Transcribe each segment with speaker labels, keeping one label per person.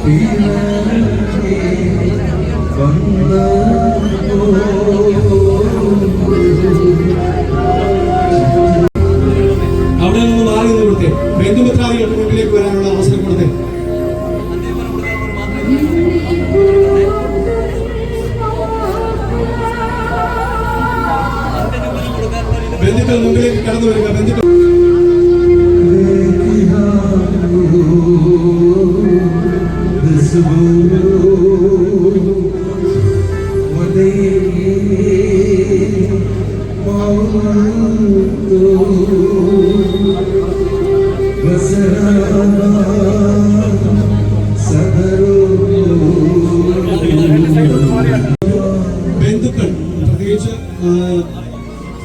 Speaker 1: അവിടെ നിന്ന് മാറി നിർത്തി കൊടുത്തേ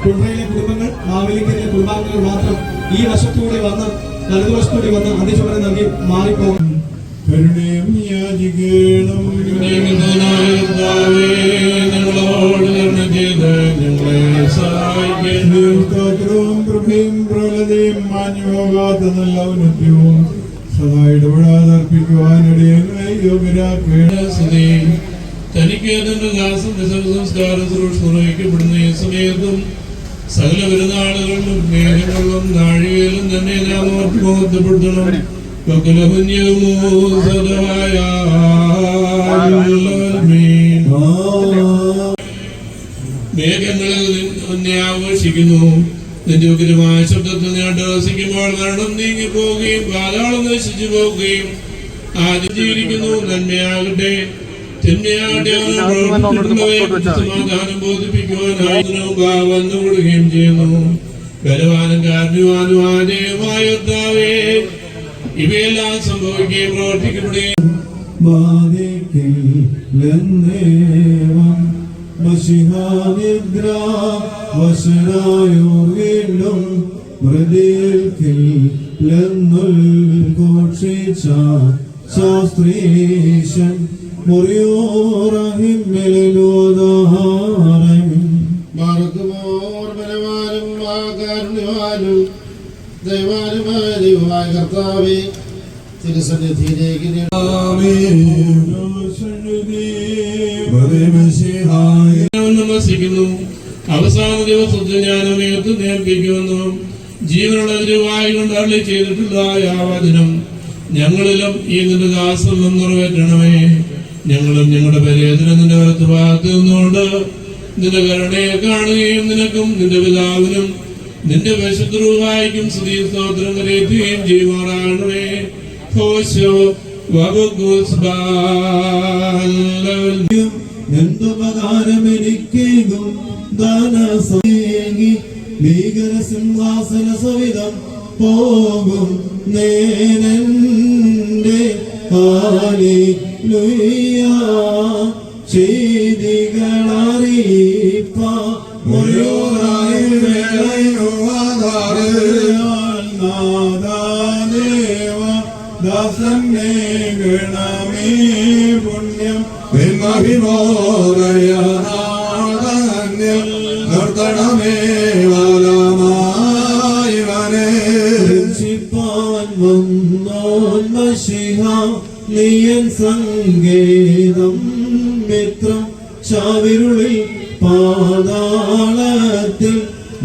Speaker 1: കുണ്ട്രയിലെ കുടുംബങ്ങൾ മാവേലിക്കലിലെ കുടുംബാംഗങ്ങൾ മാത്രം ഈ വശത്തൂടെ വന്ന് വലതുവശത്തൂടെ വന്ന് അന്ത്യശോഭനം നൽകി മാറിപ്പോകും.
Speaker 2: ഔന്നത്യവും സദാ ഇടപെടാതെ അർപ്പിക്കുവാനിടയങ്ങളെ യോഗ്യരാക്കേണ്ട.
Speaker 3: തനിക്ക് തന്റെ ദാസൻ സംസ്കാര ശുശ്രൂഷ നിർവഹിക്കപ്പെടുന്ന ഈ സമയത്തും സകല പെരുന്നാളുകളിലും മേഘങ്ങളിലും നാഴികയിലും തന്നെ നാം സദായ മേഘങ്ങളിൽ നിന്നെ ആഘോഷിക്കുന്നു. നിന്റെ ഉഗ്രമായ ശബ്ദത്തിൽ നീ വസിക്കുമ്പോൾ മരണം നീങ്ങി പോവുകയും പാതാളം നശിച്ചു പോവുകയും ആദ്യജീവിക്കുന്നു നന്മയാകട്ടെ. സമാധാനം ബോധിപ്പിക്കുവാനായിരുന്നു വന്നു ചെയ്യുന്നു. ബലവാനും കാരണവാനുമായ ദൈവമായ ഇവയെല്ലാം സംഭവിക്കുകയും പ്രവർത്തിക്കപ്പെടുകയും
Speaker 2: മഷിഹാനിദ്ര വശനായോ വീണ്ടും മൃതിയേൽക്കില്ലെന്നുൽഘോഷിച്ച ശാസ്ത്രീശൻ മുറിയോറഹിമ്മിലോദാരം
Speaker 4: ബലവാനും ദൈവാനുമായ ദൈവമായ കർത്താവെ തിരുസന്നിധിയിലേക്ക്
Speaker 3: അവസാന ദിവസത്തിൽ ഞാൻ അവയത്ത് നേർപ്പിക്കുന്നു. ജീവനുള്ള വായു കൊണ്ട് അള്ളി ചെയ്തിട്ടുള്ള വചനം ഞങ്ങളിലും ഈ നിന്റെ ദാസം നിറവേറ്റണമേ. ഞങ്ങളും ഞങ്ങളുടെ പര്യേതന നിന്റെ വലത്ത് ഭാഗത്ത് നിന്നുകൊണ്ട് നിന്റെ കരുണയെ കാണുകയും നിനക്കും നിന്റെ പിതാവിനും നിന്റെ വിശുദ്രൂഹായിക്കും സ്ത്രീ സ്തോത്രം കരയറ്റുകയും ചെയ്യുമാറാണമേ ഹോശോ വകുസ്ബാൽ
Speaker 2: എന്തുപകാരം എനിക്കേകും ദാനസേകി. ഭീകര സവിധം പോകും നേനന്റെ ഹാലേലൂയ ലുയ്യ നാദാദേവ ദാസന്നെ ഗണമേ പുണ്യം നിർത്തണമേ രക്ഷിപ്പാൻ വന്നോൻ മഷിഹ നീയൻ സങ്കേതം മിത്രം. ചാവിരുളിൽ പാതാളത്തിൽ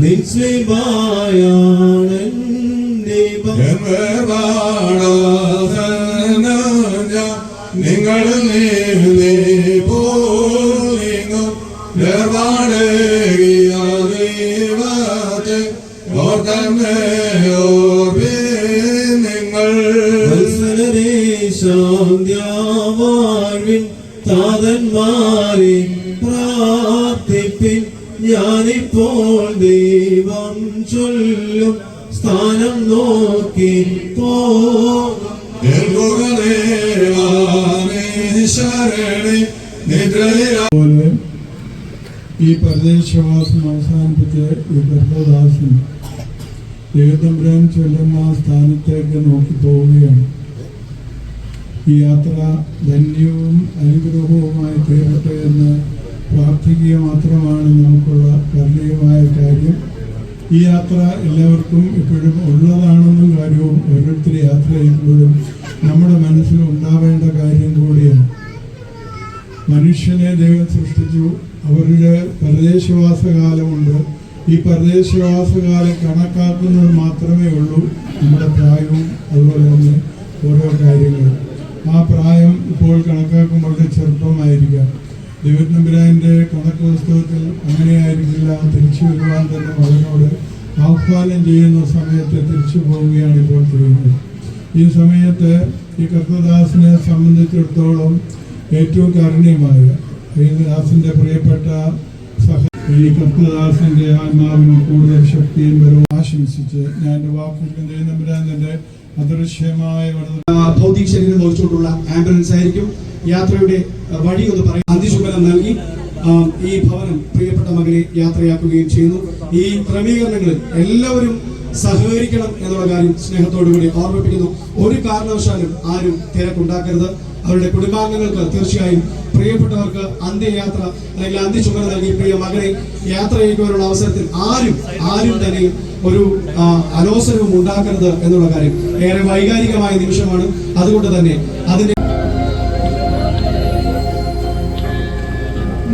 Speaker 2: ദൈവം
Speaker 4: നിങ്ങൾ നീ പോലിങ്ങും നിർവാണേകിയ ദൈവത്തെ ഓർത്തമ്മയോർവേ നിങ്ങൾ.
Speaker 2: ശാന്തിയാവാഴ്വിൻ താതന്മാരെ പ്രാർത്ഥിപ്പിൻ. ഞാനിപ്പോൾ ദൈവം ചൊല്ലും. സ്ഥാനം നോക്കി പോലെ ഈ പ്രദേശവാസം അവസാനിപ്പിച്ച് ഈ ഗർഭദാസൻ ദൈവതമ്പുരാൻ ചൊല്ലുന്ന ആ സ്ഥാനത്തേക്ക് നോക്കി പോവുകയാണ്. ഈ യാത്ര ധന്യവും അനുഗ്രഹവുമായി തീരട്ടെ എന്ന് പ്രാർത്ഥിക്കുക മാത്രമാണ് നമുക്കുള്ള കർണീയമായ കാര്യം. ഈ യാത്ര എല്ലാവർക്കും ഇപ്പോഴും ഉള്ളതാണെന്നും കാര്യവും ഓരോരുത്തർ യാത്ര ചെയ്യുമ്പോഴും
Speaker 5: നമ്മുടെ മനസ്സിൽ ഉണ്ടാവേണ്ട കാര്യം കൂടിയാണ്. മനുഷ്യനെ ദൈവം സൃഷ്ടിച്ചു. അവരുടെ പരദേശവാസകാലമുണ്ട്. ഈ പരദേശവാസകാലം കണക്കാക്കുന്നത് മാത്രമേ ഉള്ളൂ നമ്മുടെ പ്രായവും അതുപോലെ തന്നെ ഓരോ കാര്യങ്ങളും. ആ പ്രായം ഇപ്പോൾ കണക്കാക്കും വളരെ ചെറുപ്പമായിരിക്കാം. ദൈവനമ്പുരാന്റെ കണക്ക് പുസ്തകത്തിൽ അങ്ങനെയായിരിക്കില്ല. തിരിച്ചു വരുവാൻ തന്നെ മകനോട് ആഹ്വാനം ചെയ്യുന്ന സമയത്ത് തിരിച്ചു പോവുകയാണ് ഇപ്പോൾ ചെയ്യുന്നത്. ഈ സമയത്ത് ഈ കർത്തദാസിനെ സംബന്ധിച്ചിടത്തോളം ഏറ്റവും കരുണ്യമായ ദാസിന്റെ പ്രിയപ്പെട്ട സഹ ഈ കർത്തദാസിന്റെ ആത്മാവിന് കൂടുതൽ ശക്തിയും വരവും ആശംസിച്ച് ഞാൻ എന്റെ വാക്കുകൾ നമ്പരാൻ തന്റെ അദൃശ്യമായ
Speaker 1: ഭൗതിക ശരീരം വഹിച്ചുകൊണ്ടുള്ള ആംബുലൻസ് ആയിരിക്കും. യാത്രയുടെ വഴി ഒന്ന് പറയും. അതിശുഭനം നൽകി ഈ ഭവനം പ്രിയപ്പെട്ട മകനെ യാത്രയാക്കുകയും ചെയ്യുന്നു. ഈ ക്രമീകരണങ്ങളിൽ എല്ലാവരും സഹകരിക്കണം എന്നുള്ള കാര്യം സ്നേഹത്തോടുകൂടി ഓർമ്മിപ്പിക്കുന്നു. ഒരു കാരണവശാലും ആരും തിരക്കുണ്ടാക്കരുത്. അവരുടെ കുടുംബാംഗങ്ങൾക്ക് തീർച്ചയായും പ്രിയപ്പെട്ടവർക്ക് അന്ത്യയാത്ര അല്ലെങ്കിൽ അന്ത്യചുമതല നൽകി പ്രിയ മകനെ യാത്ര ചെയ്യുവാനുള്ള അവസരത്തിൽ ആരും ആരും തന്നെ ഒരു അലോസരവും ഉണ്ടാക്കരുത് എന്നുള്ള കാര്യം ഏറെ വൈകാരികമായ നിമിഷമാണ്. അതുകൊണ്ട് തന്നെ അതിന്റെ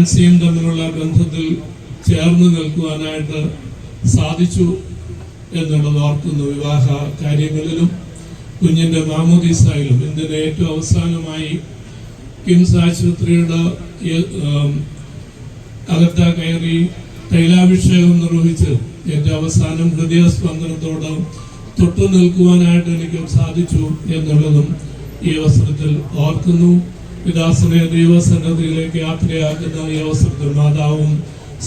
Speaker 3: നാൻസിയും തമ്മിലുള്ള ബന്ധത്തിൽ ചേർന്ന് നിൽക്കുവാനായിട്ട് സാധിച്ചു എന്നുള്ളത് ഓർക്കുന്നു വിവാഹ കാര്യങ്ങളിലും കുഞ്ഞിന്റെ മാമോദീസായാലും. ഇതിന്റെ ഏറ്റവും അവസാനമായി കിംസ് ആശുപത്രിയുടെ അകത്ത കയറി തൈലാഭിഷേകം നിർവഹിച്ച് എന്റെ അവസാനം ഹൃദയസ്പന്ദനത്തോട് തൊട്ടു നിൽക്കുവാനായിട്ട് എനിക്ക് സാധിച്ചു എന്നുള്ളതും ഈ അവസരത്തിൽ ഓർക്കുന്നു. പിതാസനെ ദൈവസന്നദ്ധിയിലേക്ക് യാത്രയാക്കുന്ന ഈ അവസരത്തിൽ മാതാവും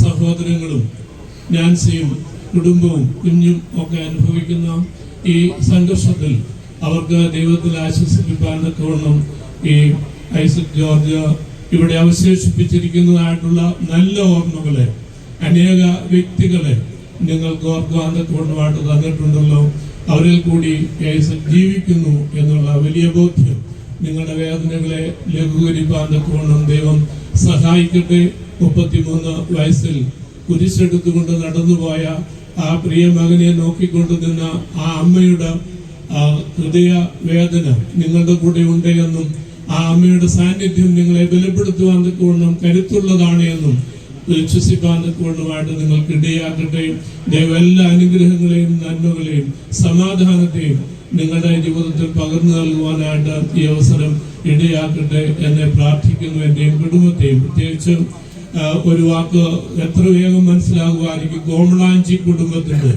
Speaker 3: സഹോദരങ്ങളും നാൻസിയും കുടുംബവും കുഞ്ഞും ഒക്കെ അനുഭവിക്കുന്ന ഈ സംഘർഷത്തിൽ അവർക്ക് ദൈവത്തിൽ ആശ്വസിപ്പിക്കാൻ തക്കവണ്ണം ഈ ഐസക് ജോർജ് ഇവിടെ അവശേഷിപ്പിച്ചിരിക്കുന്നതായിട്ടുള്ള നല്ല ഓർമ്മകളെ അനേക വ്യക്തികളെ നിങ്ങൾക്ക് ഓർക്കുവാൻ തക്കവണ്ണമായിട്ട് തന്നിട്ടുണ്ടല്ലോ. അവരിൽ കൂടി ഐസക് ജീവിക്കുന്നു എന്നുള്ള വലിയ ബോധ്യം നിങ്ങളുടെ വേദനകളെ ലഘൂകരിപ്പാൻ തക്കവണ്ണം ദൈവം സഹായിക്കട്ടെ. മുപ്പത്തിമൂന്ന് വയസ്സിൽ കുരിശെടുത്തുകൊണ്ട് നടന്നുപോയ ആ പ്രിയ മകനെ നോക്കിക്കൊണ്ട് നിന്ന ആ അമ്മയുടെ ഹൃദയ വേദന നിങ്ങളുടെ കൂടെ ഉണ്ട് എന്നും ആ അമ്മയുടെ സാന്നിധ്യം നിങ്ങളെ ബലപ്പെടുത്തുവാൻ തക്കവണ്ണം കരുത്തുള്ളതാണ് എന്നും വിശ്വസിപ്പാൻ തക്കവണ്ണമായിട്ട് നിങ്ങൾക്ക് ഇടയാക്കട്ടെ. ദൈവം എല്ലാ അനുഗ്രഹങ്ങളെയും നന്മകളെയും സമാധാനത്തെയും നിങ്ങളുടെ ജീവിതത്തിൽ പകർന്നു നൽകുവാനായിട്ട് ഈ അവസരം ഇടയാക്കട്ടെ എന്നെ പ്രാർത്ഥിക്കുന്നു എന്റെയും കുടുംബത്തെയും. പ്രത്യേകിച്ച് ഒരു വാക്ക് എത്ര വേഗം മനസ്സിലാകുമായിരിക്കും കോമളാഞ്ചി കുടുംബത്തിന്റെ